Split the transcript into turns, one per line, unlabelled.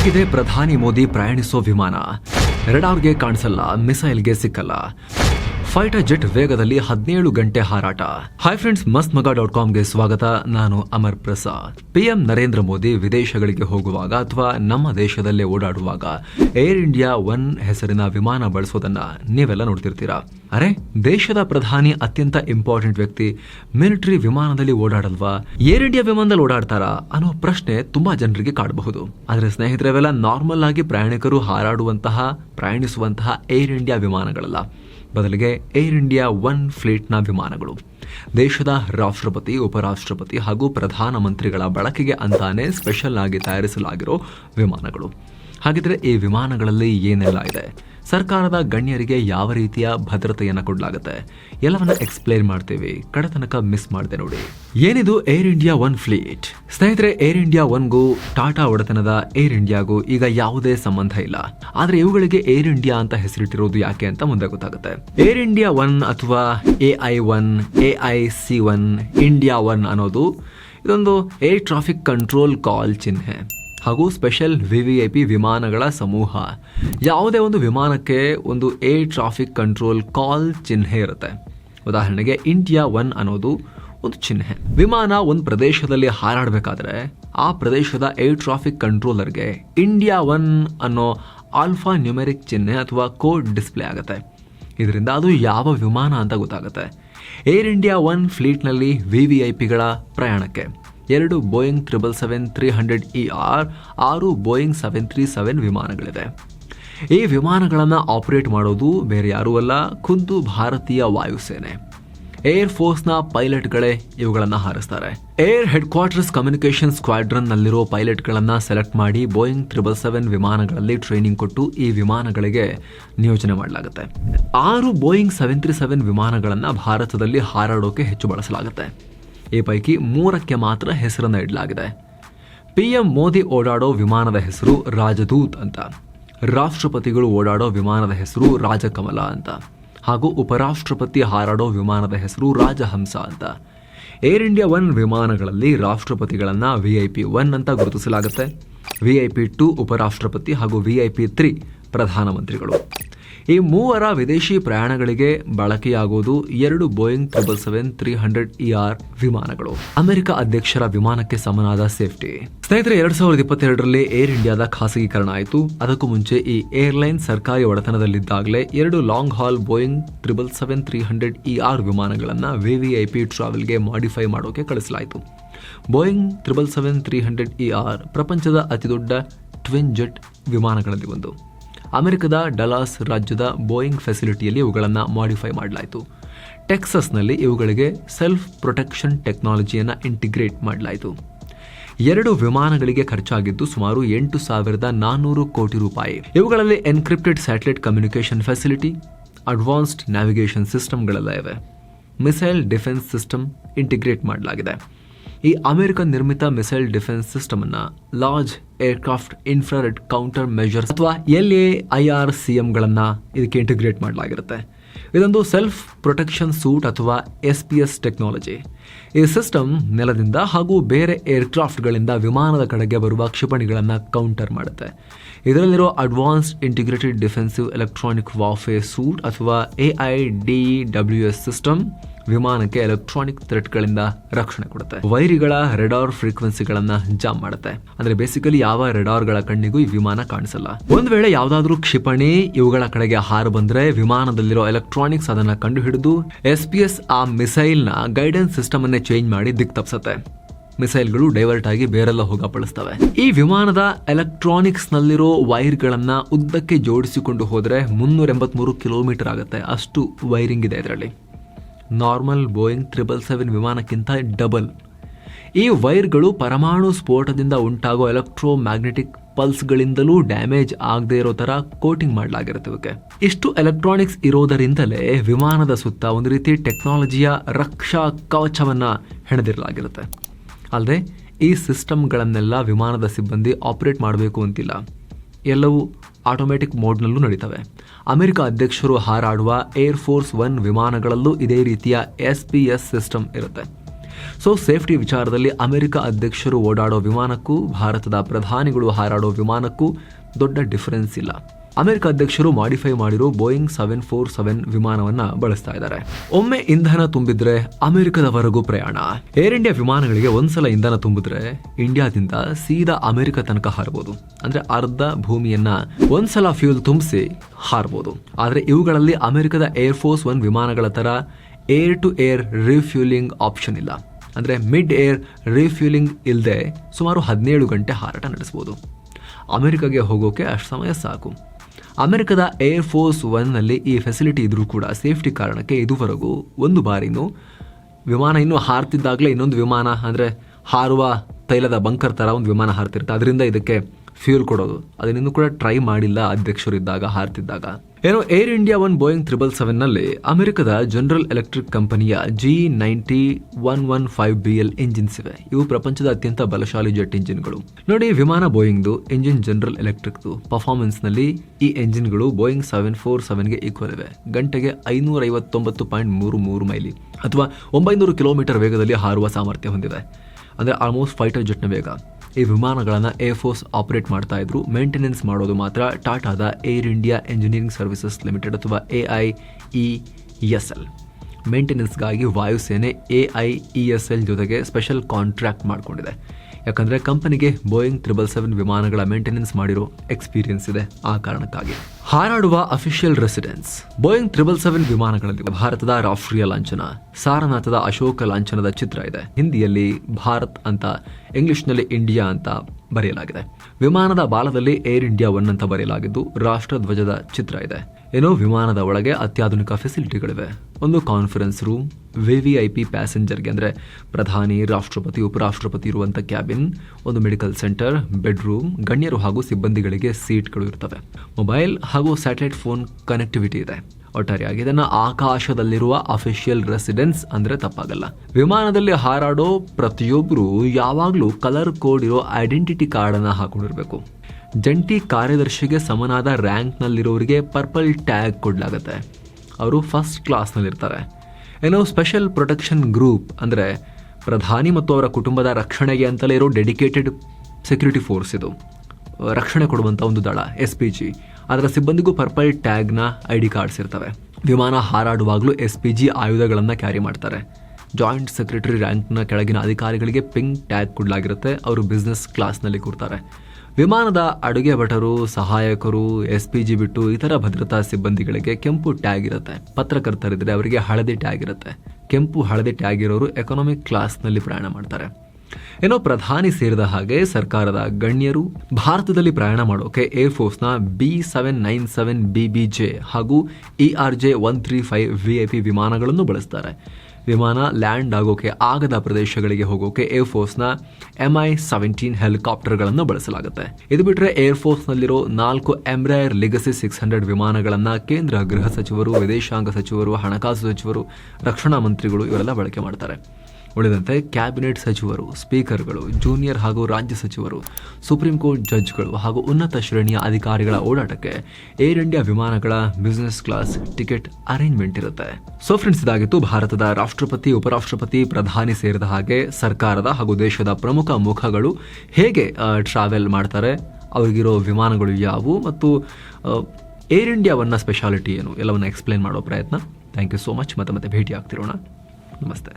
ಹೇಗಿದೆ ಪ್ರಧಾನಿ ಮೋದಿ ಪ್ರಯಾಣಿಸೋ ವಿಮಾನ? ರೆಡಾರ್ಗೆ ಕಾಣಿಸಲ್ಲ ಮಿಸೈಲ್ಗೆ ಸಿಕ್ಕಲ್ಲ. ಫೈಟರ್ ಜೆಟ್ ವೇಗದಲ್ಲಿ ಹದಿನೇಳು ಗಂಟೆ ಹಾರಾಟ. ಹೈ ಫ್ರೆಂಡ್ಸ್ ಮಸ್ತ್ ಮಗ ಡಾಟ್ ಕಾಮ್ಗೆ ಸ್ವಾಗತ. ನಾನು ಅಮರ್ ಪ್ರಸಾದ್. ಪಿಎಂ ನರೇಂದ್ರ ಮೋದಿ ವಿದೇಶಗಳಿಗೆ ಹೋಗುವಾಗ ಅಥವಾ ನಮ್ಮ ದೇಶದಲ್ಲೇ ಓಡಾಡುವಾಗ ಏರ್ ಇಂಡಿಯಾ ಒನ್ ಹೆಸರಿನ ವಿಮಾನ ಬಳಸೋದನ್ನ ನೀವೆಲ್ಲ ನೋಡ್ತಿರ್ತೀರಾ. ಅರೆ, ದೇಶದ ಪ್ರಧಾನಿ ಅತ್ಯಂತ ಇಂಪಾರ್ಟೆಂಟ್ ವ್ಯಕ್ತಿ ಮಿಲಿಟರಿ ವಿಮಾನದಲ್ಲಿ ಓಡಾಡಲ್ವಾ? ಏರ್ ಇಂಡಿಯಾ ವಿಮಾನದಲ್ಲಿ ಓಡಾಡ್ತಾರಾ ಅನ್ನೋ ಪ್ರಶ್ನೆ ತುಂಬಾ ಜನರಿಗೆ ಕಾಡಬಹುದು. ಆದ್ರೆ ಸ್ನೇಹಿತರೆ ನಾರ್ಮಲ್ ಆಗಿ ಪ್ರಯಾಣಿಕರು ಹಾರಾಡುವಂತಹ, ಪ್ರಯಾಣಿಸುವಂತಹ ಏರ್ ಇಂಡಿಯಾ ವಿಮಾನಗಳಲ್ಲ. ಬದಲಿಗೆ ಏರ್ ಇಂಡಿಯಾ ಒನ್ ಫ್ಲೀಟ್ನ ವಿಮಾನಗಳು. ದೇಶದ ರಾಷ್ಟ್ರಪತಿ, ಉಪರಾಷ್ಟ್ರಪತಿ ಹಾಗೂ ಪ್ರಧಾನಮಂತ್ರಿಗಳ ಬಳಕೆಗೆ ಅಂತಾನೆ ಸ್ಪೆಷಲ್ ಆಗಿ ತಯಾರಿಸಲಾಗಿರೋ ವಿಮಾನಗಳು. ಹಾಗಿದ್ರೆ ಈ ವಿಮಾನಗಳಲ್ಲಿ ಏನೆಲ್ಲ ಇದೆ? ಸರ್ಕಾರದ ಗಣ್ಯರಿಗೆ ಯಾವ ರೀತಿಯ ಭದ್ರತೆಯನ್ನು ಕೊಡಲಾಗುತ್ತೆ? ಎಲ್ಲವನ್ನ ಎಕ್ಸ್ಪ್ಲೇನ್ ಮಾಡ್ತೀವಿ. ಕಡತನಕ ಮಿಸ್ ಮಾಡಿದೆ ನೋಡಿ. ಏನಿದು ಏರ್ ಇಂಡಿಯಾ ಒನ್ ಫ್ಲೀಟ್ ಸ್ನೇಹಿತರೆ ಏರ್ ಇಂಡಿಯಾ ಒನ್ಗೂ ಟಾಟಾ ಒಡೆತನದ ಏರ್ ಇಂಡಿಯಾಗೂ ಈಗ ಯಾವುದೇ ಸಂಬಂಧ ಇಲ್ಲ. ಆದ್ರೆ ಇವುಗಳಿಗೆ ಏರ್ ಇಂಡಿಯಾ ಅಂತ ಹೆಸರಿಟ್ಟಿರೋದು ಯಾಕೆ ಅಂತ ಮುಂದೆ ಗೊತ್ತಾಗುತ್ತೆ. ಏರ್ ಇಂಡಿಯಾ ಒನ್ ಅಥವಾ A I one A I C one India one ಅನ್ನೋದು ಇದೊಂದು ಏರ್ ಟ್ರಾಫಿಕ್ ಕಂಟ್ರೋಲ್ ಕಾಲ್ ಚಿಹ್ನೆ. ಹಾಗೂ special V V I P ವಿಮಾನಗಳ ಸಮೂಹ. ಯಾವುದೇ ಒಂದು ವಿಮಾನಕ್ಕೆ ಒಂದು ಏರ್ ಟ್ರಾಫಿಕ್ ಕಂಟ್ರೋಲ್ ಕಾಲ್ ಚಿಹ್ನೆ ಇರುತ್ತೆ. ಉದಾಹರಣೆಗೆ ಇಂಡಿಯಾ ಒನ್ ಅನ್ನೋದು ಒಂದು ಚಿಹ್ನೆ. ವಿಮಾನ ಒಂದು ಪ್ರದೇಶದಲ್ಲಿ ಹಾರಾಡಬೇಕಾದ್ರೆ ಆ ಪ್ರದೇಶದ ಏರ್ ಟ್ರಾಫಿಕ್ ಕಂಟ್ರೋಲರ್ಗೆ ಇಂಡಿಯಾ ಒನ್ ಅನ್ನೋ ಆಲ್ಫಾ ನ್ಯೂಮೆರಿಕ್ ಚಿಹ್ನೆ ಅಥವಾ ಕೋಡ್ ಡಿಸ್ಪ್ಲೇ ಆಗುತ್ತೆ. ಇದರಿಂದ ಅದು ಯಾವ ವಿಮಾನ ಅಂತ ಗೊತ್ತಾಗುತ್ತೆ. ಏರ್ ಇಂಡಿಯಾ ಒನ್ ಫ್ಲೀಟ್ನಲ್ಲಿ ವಿ ವಿ ಐ ಪಿಗಳ ಪ್ರಯಾಣಕ್ಕೆ. ಎರಡು Boeing triple seven three hundred E R ಆರು ಬೋಯಿಂಗ್ ಸೆವೆನ್ ತ್ರೀ ಸೆವೆನ್ ವಿಮಾನಗಳಿವೆ. ಈ ವಿಮಾನಗಳನ್ನು ಆಪರೇಟ್ ಮಾಡೋದು ಬೇರೆ ಯಾರೂ ಅಲ್ಲ, ಖುದ್ದು ಭಾರತೀಯ ವಾಯುಸೇನೆ. ಏರ್ ಫೋರ್ಸ್ನ ಪೈಲಟ್ಗಳೇ ಇವುಗಳನ್ನು ಹಾರಿಸ್ತಾರೆ. ಏರ್ ಹೆಡ್ ಕ್ವಾರ್ಟರ್ಸ್ ಕಮ್ಯುನಿಕೇಷನ್ ಸ್ಕ್ವಾಡ್ರನ್ನಲ್ಲಿರೋ ಪೈಲಟ್ಗಳನ್ನು ಸೆಲೆಕ್ಟ್ ಮಾಡಿ ಬೋಯಿಂಗ್ ತ್ರಿಬಲ್ ಸೆವೆನ್ ವಿಮಾನಗಳಲ್ಲಿ ಟ್ರೈನಿಂಗ್ ಕೊಟ್ಟು ಈ ವಿಮಾನಗಳಿಗೆ ನಿಯೋಜನೆ ಮಾಡಲಾಗುತ್ತೆ. ಆರು ಬೋಯಿಂಗ್ ಸೆವೆನ್ ತ್ರೀ ಸೆವೆನ್ ವಿಮಾನಗಳನ್ನು ಭಾರತದಲ್ಲಿ ಹಾರಾಡೋಕೆ ಹೆಚ್ಚು ಬಳಸಲಾಗುತ್ತೆ. ಈ ಪೈಕಿ ಮೂರಕ್ಕೆ ಮಾತ್ರ ಹೆಸರನ್ನು ಇಡಲಾಗಿದೆ. ಪಿಎಂ ಮೋದಿ ಓಡಾಡೋ ವಿಮಾನದ ಹೆಸರು ರಾಜದೂತ್ ಅಂತ. ರಾಷ್ಟ್ರಪತಿಗಳು ಓಡಾಡೋ ವಿಮಾನದ ಹೆಸರು ರಾಜಕಮಲ ಅಂತ. ಹಾಗೂ ಉಪರಾಷ್ಟ್ರಪತಿ ಹಾರಾಡೋ ವಿಮಾನದ ಹೆಸರು ರಾಜಹಂಸ ಅಂತ. ಏರ್ ಇಂಡಿಯಾ ಒನ್ ವಿಮಾನಗಳಲ್ಲಿ ರಾಷ್ಟ್ರಪತಿಗಳನ್ನು ವಿ ಐ ಪಿ ಒನ್ ಅಂತ ಗುರುತಿಸಲಾಗುತ್ತೆ. ವಿ ಐ ಪಿ ಟು ಉಪರಾಷ್ಟ್ರಪತಿ ಹಾಗೂ ವಿ ಐ ಪಿ ತ್ರೀ ಪ್ರಧಾನಮಂತ್ರಿಗಳು. ಈ ಮೂವರ ವಿದೇಶಿ ಪ್ರಯಾಣಗಳಿಗೆ ಬಳಕೆಯಾಗುವುದು ಎರಡು Boeing triple seven three hundred E R ವಿಮಾನಗಳು. ಅಮೆರಿಕ ಅಧ್ಯಕ್ಷರ ವಿಮಾನಕ್ಕೆ ಸಮನಾದ ಸೇಫ್ಟಿ. ಸ್ನೇಹಿತರೆ, ಎರಡ್ ಸಾವಿರದ ಇಪ್ಪತ್ತೆರಡರಲ್ಲಿ ಏರ್ ಇಂಡಿಯಾದ ಖಾಸಗೀಕರಣ ಆಯಿತು. ಅದಕ್ಕೂ ಮುಂಚೆ ಈ ಏರ್ಲೈನ್ ಸರ್ಕಾರಿ ಒಡೆತನದಲ್ಲಿದ್ದಾಗಲೇ ಎರಡು long haul Boeing triple seven three hundred E R ವಿಮಾನಗಳನ್ನು ವಿವಿಐಪಿ ಟ್ರಾವೆಲ್ಗೆ ಮಾಡಿಫೈ ಮಾಡೋಕೆ ಕಳಿಸಲಾಯಿತು. Boeing triple seven three hundred E R ಪ್ರಪಂಚದ ಅತಿದೊಡ್ಡ ಟ್ವಿನ್ ಜೆಟ್ ವಿಮಾನಗಳಲ್ಲಿ ಒಂದು. ಅಮೆರಿಕದ ಡಲಾಸ್ ರಾಜ್ಯದ ಬೋಯಿಂಗ್ ಫೆಸಿಲಿಟಿಯಲ್ಲಿ ಇವುಗಳನ್ನು ಮಾಡಿಫೈ ಮಾಡಲಾಯಿತು. ಟೆಕ್ಸಸ್ನಲ್ಲಿ ಇವುಗಳಿಗೆ ಸೆಲ್ಫ್ ಪ್ರೊಟೆಕ್ಷನ್ ಟೆಕ್ನಾಲಜಿಯನ್ನು ಇಂಟಿಗ್ರೇಟ್ ಮಾಡಲಾಯಿತು. ಎರಡು ವಿಮಾನಗಳಿಗೆ ಖರ್ಚಾಗಿದ್ದು ಸುಮಾರು ಎಂಟು ಸಾವಿರದ ನಾನ್ನೂರು ಕೋಟಿ ರೂಪಾಯಿ. ಇವುಗಳಲ್ಲಿ encrypted satellite communication facility advanced navigation ಸಿಸ್ಟಮ್ಗಳೆಲ್ಲ ಇವೆ. ಮಿಸೈಲ್ ಡಿಫೆನ್ಸ್ ಸಿಸ್ಟಮ್ ಇಂಟಿಗ್ರೇಟ್ ಮಾಡಲಾಗಿದೆ. ಈ ಅಮೆರಿಕ ನಿರ್ಮಿತ ಮಿಸೈಲ್ ಡಿಫೆನ್ಸ್ ಸಿಸ್ಟಮ್ ಅನ್ನ large aircraft infrared counter measures ಅಥವಾ L A I R C ಎಂಗಳನ್ನ ಇದಕ್ಕೆ ಇಂಟಿಗ್ರೇಟ್ ಮಾಡಲಾಗಿರುತ್ತೆ. ಇದೊಂದು ಸೆಲ್ಫ್ ಪ್ರೊಟೆಕ್ಷನ್ ಸೂಟ್ ಅಥವಾ ಎಸ್ ಪಿ ಎಸ್ ಟೆಕ್ನಾಲಜಿ. ಈ ಸಿಸ್ಟಮ್ ನೆಲದಿಂದ ಹಾಗೂ ಬೇರೆ ಏರ್ಕ್ರಾಫ್ಟ್ಗಳಿಂದ ವಿಮಾನದ ಕಡೆಗೆ ಬರುವ ಕ್ಷಿಪಣಿಗಳನ್ನು ಕೌಂಟರ್ ಮಾಡುತ್ತೆ. ಇದರಲ್ಲಿರೋ ಅಡ್ವಾನ್ಸ್ಡ್ ಇಂಟಿಗ್ರೇಟೆಡ್ ಡಿಫೆನ್ಸಿವ್ ಎಲೆಕ್ಟ್ರಾನಿಕ್ ವಾಫೆ ಸೂಟ್ ಅಥವಾ A I D W S system ವಿಮಾನಕ್ಕೆ ಎಲೆಕ್ಟ್ರಾನಿಕ್ ಥ್ರೆಟ್ಗಳಿಂದ ರಕ್ಷಣೆ ಕೊಡುತ್ತೆ. ವೈರಿಗಳ ರೆಡಾರ್ ಫ್ರೀಕ್ವೆನ್ಸಿಗಳನ್ನ ಜಾಮ್ ಮಾಡುತ್ತೆ. ಅಂದ್ರೆ ಬೇಸಿಕಲಿ ಯಾವ ರೆಡಾರ್ಗಳ ಕಣ್ಣಿಗೂ ಈ ವಿಮಾನ ಕಾಣಿಸಲ್ಲ. ಒಂದ್ ವೇಳೆ ಯಾವ್ದಾದ್ರೂ ಕ್ಷಿಪಣಿ ಇವುಗಳ ಕಡೆಗೆ ಹಾರು ಬಂದ್ರೆ ವಿಮಾನದಲ್ಲಿರೋ ಎಲೆಕ್ಟ್ರಾನಿಕ್ಸ್ ಅದನ್ನ ಕಂಡು ಹಿಡಿದು ಎಸ್ ಪಿ ಎಸ್ ಆ ಮಿಸೈಲ್ನ ಗೈಡೆನ್ಸ್ ಸಿಸ್ಟಮ್ ಅನ್ನೇ ಚೇಂಜ್ ಮಾಡಿ ದಿಕ್ ತಪ್ಸತ್ತೆ. ಮಿಸೈಲ್ಗಳು ಡೈವರ್ಟ್ ಆಗಿ ಬೇರೆಲ್ಲ ಹೋಗಪಡಿಸ್ತವೆ ಈ ವಿಮಾನದ ಎಲೆಕ್ಟ್ರಾನಿಕ್ಸ್ ನಲ್ಲಿರೋ ವೈರ್ ಗಳನ್ನ ಉದ್ದಕ್ಕೆ ಜೋಡಿಸಿಕೊಂಡು ಹೋದ್ರೆ ಮುನ್ನೂರ ಎಂಬತ್ಮೂರು ಕಿಲೋಮೀಟರ್ ಆಗುತ್ತೆ. ಅಷ್ಟು ವೈರಿಂಗ್ ಇದೆ ಇದರಲ್ಲಿ. ನಾರ್ಮಲ್ ಬೋಯಿಂಗ್ ತ್ರಿಬಲ್ ಸೆವೆನ್ ವಿಮಾನಕ್ಕಿಂತ ಡಬಲ್. ಈ ವೈರ್ಗಳು ಪರಮಾಣು ಸ್ಫೋಟದಿಂದ ಉಂಟಾಗೋ ಎಲೆಕ್ಟ್ರೋ ಮ್ಯಾಗ್ನೆಟಿಕ್ ಪಲ್ಸ್ಗಳಿಂದಲೂ ಡ್ಯಾಮೇಜ್ ಆಗದೇ ಇರೋ ಥರ ಕೋಟಿಂಗ್ ಮಾಡಲಾಗಿರುತ್ತೆ ಇಷ್ಟು ಎಲೆಕ್ಟ್ರಾನಿಕ್ಸ್ ಇರೋದರಿಂದಲೇ ವಿಮಾನದ ಸುತ್ತ ಒಂದು ರೀತಿ ಟೆಕ್ನಾಲಜಿಯ ರಕ್ಷಾ ಕವಚವನ್ನು ಹೆಣೆದಿರಲಾಗಿರುತ್ತೆ. ಅಲ್ಲದೆ ಈ ಸಿಸ್ಟಮ್ಗಳನ್ನೆಲ್ಲ ವಿಮಾನದ ಸಿಬ್ಬಂದಿ ಆಪರೇಟ್ ಮಾಡಬೇಕು ಅಂತಿಲ್ಲ. ಎಲ್ಲವೂ ಆಟೋಮ್ಯಾಟಿಕ್ ಮೋಡ್ನಲ್ಲೂ ನಡೀತವೆ. ಅಮೆರಿಕ ಅಧ್ಯಕ್ಷರು ಹಾರಾಡುವ ಏರ್ ಫೋರ್ಸ್ ಒನ್ ವಿಮಾನಗಳಲ್ಲೂ ಇದೇ ರೀತಿಯ ಎಸ್ ಪಿ ಎಸ್ ಸಿಸ್ಟಮ್ ಇರುತ್ತೆ. ಸೊ ಸೇಫ್ಟಿ ವಿಚಾರದಲ್ಲಿ ಅಮೆರಿಕ ಅಧ್ಯಕ್ಷರು ಓಡಾಡೋ ವಿಮಾನಕ್ಕೂ, ಭಾರತದ ಪ್ರಧಾನಿಗಳು ಹಾರಾಡೋ ವಿಮಾನಕ್ಕೂ ದೊಡ್ಡ ಡಿಫರೆನ್ಸ್ ಇಲ್ಲ. ಅಮೆರಿಕ ಅಧ್ಯಕ್ಷರು ಮಾಡಿಫೈ ಮಾಡಿರೋ ಬೋಯಿಂಗ್ ಸೆವೆನ್ ಫೋರ್ ಸೆವೆನ್ ವಿಮಾನವನ್ನ ಬಳಸ್ತಾ ಇದ್ದಾರೆ. ಒಮ್ಮೆ ಇಂಧನ ತುಂಬಿದ್ರೆ ಅಮೆರಿಕದವರೆಗೂ ಪ್ರಯಾಣ. ಏರ್ ಇಂಡಿಯಾ ವಿಮಾನಗಳಿಗೆ ಒಂದ್ಸಲ ಇಂಧನ ತುಂಬಿದ್ರೆ ಇಂಡಿಯಾದಿಂದ ಸೀದಾ ಅಮೆರಿಕ ತನಕ ಹಾರಬಹುದು. ಅಂದ್ರೆ ಅರ್ಧ ಭೂಮಿಯನ್ನ ಒಂದ್ಸಲ ಫ್ಯೂಲ್ ತುಂಬಿಸಿ ಹಾರಬಹುದು. ಆದ್ರೆ ಇವುಗಳಲ್ಲಿ ಅಮೆರಿಕದ ಏರ್ ಫೋರ್ಸ್ ಒನ್ ವಿಮಾನಗಳ ತರ air to air refuelling option ಇಲ್ಲ. ಅಂದ್ರೆ ಮಿಡ್ ಏರ್ ರಿಫ್ಯೂಲಿಂಗ್ ಇಲ್ಲದೆ ಸುಮಾರು ಹದಿನೇಳು ಗಂಟೆ ಹಾರಾಟ ನಡೆಸಬಹುದು. ಅಮೆರಿಕಗೆ ಹೋಗೋಕೆ ಅಷ್ಟು ಸಮಯ ಸಾಕು. ಅಮೆರಿಕದ ಏರ್ ಫೋರ್ಸ್ ಒನ್ನಲ್ಲಿ ಈ ಫೆಸಿಲಿಟಿ ಇದ್ರೂ ಕೂಡ ಸೇಫ್ಟಿ ಕಾರಣಕ್ಕೆ ಇದುವರೆಗೂ ಒಂದು ಬಾರಿನೂ ವಿಮಾನ ಇನ್ನೂ ಹಾರ್ತಿದ್ದಾಗಲೇ ಇನ್ನೊಂದು ವಿಮಾನ ಅಂದರೆ ಹಾರುವ ತೈಲದ ಬಂಕರ್ ಥರ ಒಂದು ವಿಮಾನ ಹಾರ್ತಿರುತ್ತೆ. ಅದರಿಂದ ಇದಕ್ಕೆ ಫ್ಯೂಲ್ ಕೊಡೋದು. ಅದನ್ನಿನ್ನೂ ಕೂಡ ಟ್ರೈ ಮಾಡಿಲ್ಲ ಅಧ್ಯಕ್ಷರಿದ್ದಾಗ ಹಾರ್ತಿದ್ದಾಗ. ಏನೋ Air India one Boeing triple ಸೆವೆನ್ನಲ್ಲಿ ಅಮೆರಿಕದ ಜನರಲ್ ಎಲೆಕ್ಟ್ರಿಕ್ ಕಂಪನಿಯ G ninety one one five B L engines ಇವೆ. ಇವು ಪ್ರಪಂಚದ ಅತ್ಯಂತ ಬಲಶಾಲಿ ಜೆಟ್ ಇಂಜಿನ್ಗಳು. ನೋಡಿ ವಿಮಾನ ಬೋಯಿಂಗ್ದು ಇಂಜಿನ್ ಜನರಲ್ ಎಲೆಕ್ಟ್ರಿಕ್ದು ಪರ್ಫಾರ್ಮೆನ್ಸ್ನಲ್ಲಿ ಈ ಎಂಜಿನ್ಗಳು ಬೋಯಿಂಗ್ ಸೆವೆನ್ ಫೋರ್ ಸೆವೆನ್ಗೆ ಈಕ್ವಲ್ ಇವೆ. ಗಂಟೆಗೆ ಐನೂರ ಐವತ್ತೊಂಬತ್ತು ಪಾಯಿಂಟ್ ಮೂರು ಮೂರು ಮೈಲಿ ಅಥವಾ ಒಂಬೈನೂರು ಕಿಲೋಮೀಟರ್ ವೇಗದಲ್ಲಿ ಹಾರುವ ಸಾಮರ್ಥ್ಯ ಹೊಂದಿವೆ. ಅಂದರೆ ಆಲ್ಮೋಸ್ಟ್ ಫೈಟರ್ ಜೆಟ್ನ ವೇಗ. ಈ ವಿಮಾನಗಳನ್ನು ಏರ್ಫೋರ್ಸ್ ಆಪರೇಟ್ ಮಾಡ್ತಾ ಇದ್ರು. ಮೇಂಟೆನೆನ್ಸ್ ಮಾಡೋದು ಮಾತ್ರ ಟಾಟಾದ Air India engineering services limited ಅಥವಾ A I E S L ಮೇಂಟೆನೆನ್ಸ್ಗಾಗಿ ವಾಯುಸೇನೆ A I E S L ಜೊತೆಗೆ ಸ್ಪೆಷಲ್ ಕಾಂಟ್ರಾಕ್ಟ್ ಮಾಡಿಕೊಂಡಿದೆ. ಯಾಕಂದರೆ ಕಂಪನಿಗೆ ಬೋಯಿಂಗ್ ತ್ರಿಬಲ್ ಸೆವೆನ್ ವಿಮಾನಗಳ ಮೇಂಟೆನೆನ್ಸ್ ಮಾಡಿರೋ ಎಕ್ಸ್ಪೀರಿಯನ್ಸ್ ಇದೆ ಆ ಕಾರಣಕ್ಕಾಗಿ. ಹಾರಾಡುವ official residence Boeing triple seven ವಿಮಾನಗಳಲ್ಲಿ ಭಾರತದ ರಾಷ್ಟ್ರೀಯ ಲಾಂಛನ, ಸಾರನಾಥದ ಅಶೋಕ ಲಾಂಛನದ ಚಿತ್ರ ಇದೆ. ಹಿಂದಿಯಲ್ಲಿ ಭಾರತ್ ಅಂತ, ಇಂಗ್ಲಿಷ್ನಲ್ಲಿ ಇಂಡಿಯಾ ಅಂತ ಬರೆಯಲಾಗಿದೆ. ವಿಮಾನದ ಬಾಲದಲ್ಲಿ ಏರ್ ಇಂಡಿಯಾ ಒನ್ ಅಂತ ಬರೆಯಲಾಗಿದ್ದು ರಾಷ್ಟ್ರ ಧ್ವಜದ ಚಿತ್ರ ಇದೆ. ಏನೋ ವಿಮಾನದ ಒಳಗೆ ಅತ್ಯಾಧುನಿಕ ಫೆಸಿಲಿಟಿಗಳಿವೆ ಒಂದು ಕಾನ್ಫರೆನ್ಸ್ ರೂಮ್ ವಿವಿಐಪಿ ಪ್ಯಾಸೆಂಜರ್ಗೆ ಅಂದರೆ ಪ್ರಧಾನಿ, ರಾಷ್ಟ್ರಪತಿ, ಉಪರಾಷ್ಟ್ರಪತಿ ಇರುವಂಥ ಕ್ಯಾಬಿನ್ ಒಂದು ಮೆಡಿಕಲ್ ಸೆಂಟರ್ ಬೆಡ್ರೂಮ್ ಗಣ್ಯರು ಹಾಗೂ ಸಿಬ್ಬಂದಿಗಳಿಗೆ ಸೀಟ್ಗಳು ಇರ್ತವೆ. ಮೊಬೈಲ್ ಹಾಗೂ ಸ್ಯಾಟಲೈಟ್ ಫೋನ್ ಕನೆಕ್ಟಿವಿಟಿ ಇದೆ. ಒಟ್ಟಾರೆಯಾಗಿ ಇದನ್ನು ಆಕಾಶದಲ್ಲಿರುವ ಅಫಿಷಿಯಲ್ ರೆಸಿಡೆನ್ಸ್ ಅಂದರೆ ತಪ್ಪಾಗಲ್ಲ. ವಿಮಾನದಲ್ಲಿ ಹಾರಾಡೋ ಪ್ರತಿಯೊಬ್ಬರು ಯಾವಾಗಲೂ ಕಲರ್ ಕೋಡ್ ಇರೋ ಐಡೆಂಟಿಟಿ ಕಾರ್ಡನ್ನು ಹಾಕೊಂಡಿರಬೇಕು. ಜಂಟಿ ಕಾರ್ಯದರ್ಶಿಗೆ ಸಮನಾದ ರ್ಯಾಂಕ್ನಲ್ಲಿರೋರಿಗೆ ಪರ್ಪಲ್ ಟ್ಯಾಗ್ ಕೊಡಲಾಗುತ್ತೆ. ಅವರು ಫಸ್ಟ್ ಕ್ಲಾಸ್ನಲ್ಲಿರ್ತಾರೆ. ಏನೋ ಸ್ಪೆಷಲ್ ಪ್ರೊಟೆಕ್ಷನ್ ಗ್ರೂಪ್, ಅಂದರೆ ಪ್ರಧಾನಿ ಮತ್ತು ಅವರ ಕುಟುಂಬದ ರಕ್ಷಣೆಗೆ ಅಂತಲೇ ಇರೋ ಡೆಡಿಕೇಟೆಡ್ ಸೆಕ್ಯೂರಿಟಿ ಫೋರ್ಸ್ ಇದು. ರಕ್ಷಣೆ ಕೊಡುವಂಥ ಒಂದು ದಳ ಎಸ್ ಪಿ ಜಿ ಅದರ ಸಿಬ್ಬಂದಿಗೂ ಪರ್ಪಲ್ ಟ್ಯಾಗ್ನ ಐ ಡಿ ಕಾರ್ಡ್ಸ್ ಇರ್ತವೆ. ವಿಮಾನ ಹಾರಾಡುವಾಗಲೂ ಎಸ್ ಪಿ ಜಿ ಆಯುಧಗಳನ್ನು ಕ್ಯಾರಿ ಮಾಡ್ತಾರೆ. ಜಾಯಿಂಟ್ ಸೆಕ್ರೆಟರಿ ರ್ಯಾಂಕ್ನ ಕೆಳಗಿನ ಅಧಿಕಾರಿಗಳಿಗೆ ಪಿಂಕ್ ಟ್ಯಾಗ್ ಕೊಡಲಾಗಿರುತ್ತೆ. ಅವರು ಬಿಸ್ನೆಸ್ ಕ್ಲಾಸ್ನಲ್ಲಿ ಕೂರ್ತಾರೆ. ವಿಮಾನದ ಅಡುಗೆ ಭಟರು, ಸಹಾಯಕರು ಎಸ್ ಪಿ ಜಿ ಬಿಟ್ಟು ಇತರ ಭದ್ರತಾ ಸಿಬ್ಬಂದಿಗಳಿಗೆ ಕೆಂಪು ಟ್ಯಾಗ್ ಇರುತ್ತೆ. ಪತ್ರಕರ್ತರಿದ್ರೆ ಅವರಿಗೆ ಹಳದಿ ಟ್ಯಾಗ್ ಇರುತ್ತೆ. ಕೆಂಪು, ಹಳದಿ ಟ್ಯಾಗ್ ಇರೋರು ಎಕನಾಮಿಕ್ ಕ್ಲಾಸ್ನಲ್ಲಿ ಪ್ರಯಾಣ ಮಾಡ್ತಾರೆ. ಏನೋ ಪ್ರಧಾನಿ ಸೇರಿದ ಹಾಗೆ ಸರ್ಕಾರದ ಗಣ್ಯರು ಭಾರತದಲ್ಲಿ ಪ್ರಯಾಣ ಮಾಡೋಕೆ air ಫೋರ್ಸ್ನ B seven nine seven B B J ಹಾಗೂ E R J one three five V I P ವಿಮಾನಗಳನ್ನು ಬಳಸ್ತಾರೆ. ವಿಮಾನ ಲ್ಯಾಂಡ್ ಆಗೋಕೆ ಆಗದ ಪ್ರದೇಶಗಳಿಗೆ ಹೋಗೋಕೆ ಏರ್ ಫೋರ್ಸ್ನ ಎಂ ಐ ಸೆವೆಂಟೀನ್ ಹೆಲಿಕಾಪ್ಟರ್ಗಳನ್ನು ಬಳಸಲಾಗುತ್ತೆ. ಇದು ಬಿಟ್ಟರೆ ಏರ್ ಫೋರ್ಸ್ನಲ್ಲಿರೋ ನಾಲ್ಕು ಎಂಬ್ರಾಯರ್ ಲಿಗಸಿ ಸಿಕ್ಸ್ ಹಂಡ್ರೆಡ್ ವಿಮಾನಗಳನ್ನು ಕೇಂದ್ರ ಗೃಹ ಸಚಿವರು, ವಿದೇಶಾಂಗ ಸಚಿವರು, ಹಣಕಾಸು ಸಚಿವರು, ರಕ್ಷಣಾ ಮಂತ್ರಿಗಳು ಇವರೆಲ್ಲ ಬಳಕೆ ಮಾಡ್ತಾರೆ. ಉಳಿದಂತೆ ಕ್ಯಾಬಿನೆಟ್ ಸಚಿವರು, ಸ್ಪೀಕರ್ಗಳು, ಜೂನಿಯರ್ ಹಾಗೂ ರಾಜ್ಯ ಸಚಿವರು, ಸುಪ್ರೀಂ ಕೋರ್ಟ್ ಜಡ್ಜ್ಗಳು ಹಾಗೂ ಉನ್ನತ ಶ್ರೇಣಿಯ ಅಧಿಕಾರಿಗಳ ಓಡಾಟಕ್ಕೆ ಏರ್ ಇಂಡಿಯಾ ವಿಮಾನಗಳ ಬಿಸಿನೆಸ್ ಕ್ಲಾಸ್ ಟಿಕೆಟ್ ಅರೇಂಜ್ಮೆಂಟ್ ಇರುತ್ತೆ. ಸೊ ಫ್ರೆಂಡ್ಸ್ ಇದಾಗಿತ್ತು ಭಾರತದ ರಾಷ್ಟ್ರಪತಿ, ಉಪರಾಷ್ಟ್ರಪತಿ ಪ್ರಧಾನಿ ಸೇರಿದ ಹಾಗೆ ಸರ್ಕಾರದ ಹಾಗೂ ದೇಶದ ಪ್ರಮುಖ ಮುಖಗಳು ಹೇಗೆ ಟ್ರಾವೆಲ್ ಮಾಡ್ತಾರೆ, ಅವ್ರಿಗಿರೋ ವಿಮಾನಗಳು ಯಾವುವು ಮತ್ತು ಏರ್ ಇಂಡಿಯಾವನ್ನ ಸ್ಪೆಷಾಲಿಟಿ ಏನು, ಎಲ್ಲವನ್ನ ಎಕ್ಸ್ಪ್ಲೇನ್ ಮಾಡೋ ಪ್ರಯತ್ನ. ಥ್ಯಾಂಕ್ ಯು ಸೋ ಮಚ್ ಮತ್ತೆ ಮತ್ತೆ ಭೇಟಿ ಆಗ್ತಿರೋಣ ನಮಸ್ತೆ.